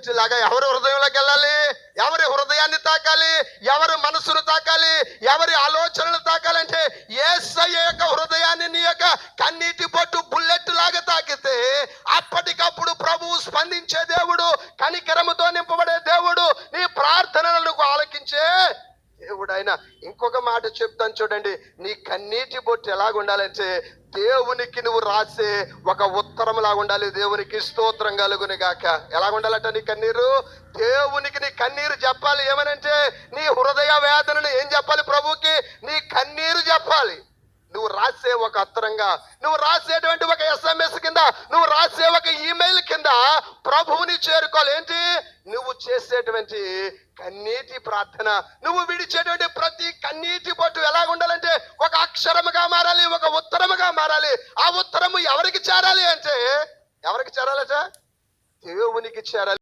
Bullet లాగా ఎవరి హృదయంలోకి వెళ్ళాలి? ఎవరి హృదయాన్ని తాకాలి? ఎవరి మనసును తాకాలి? ఎవరి ఆలోచనలు తాకాలంటే ఏసయ్య యొక్క హృదయాన్ని నీ యొక్క కన్నీటి పట్టు బుల్లెట్ లాగా తాకితే అప్పటికప్పుడు ప్రభువు స్పందించే దేవుడు కనికరముతో నింపబడే దేవుడు నీ ప్రార్థనలను ఆలకించే దేవుడు ఆయన ఇంకొక మాట చెప్తాను చూడండి. నీ కన్నీటి బొట్టు ఎలాగుండాలంటే దేవునికి నువ్వు రాసే ఒక ఉత్తరం లాగా ఉండాలి. దేవునికి స్తోత్రం కలుగుని గాక. ఎలా ఉండాలట నీ కన్నీరు? దేవునికి నీ కన్నీరు చెప్పాలి. ఏమనంటే నీ హృదయ వేదనను ఏం చెప్పాలి ప్రభువుకి? నీ కన్నీరు చెప్పాలి. నువ్వు రాసే ఒక అత్తరంగా నువ్వు రాసేటువంటి ఒక ఎస్ఎంఎస్ కింద నువ్వు రాసే ఒక ఈమెయిల్ కింద ప్రభువుని చేరుకోవాలి. ఏంటి? నువ్వు చేసేటువంటి కన్నీటి ప్రార్థన నువ్వు విడిచేటువంటి ప్రతి కన్నీటి పట్టు ఎలా ఉండాలంటే ఒక అక్షరముగా మారాలి ఒక ఉత్తరం మారాలి? ఆ ఉత్తరము ఎవరికి చేరాలి అంటే ఎవరికి చేరాలట దేవునికి చేరాలి.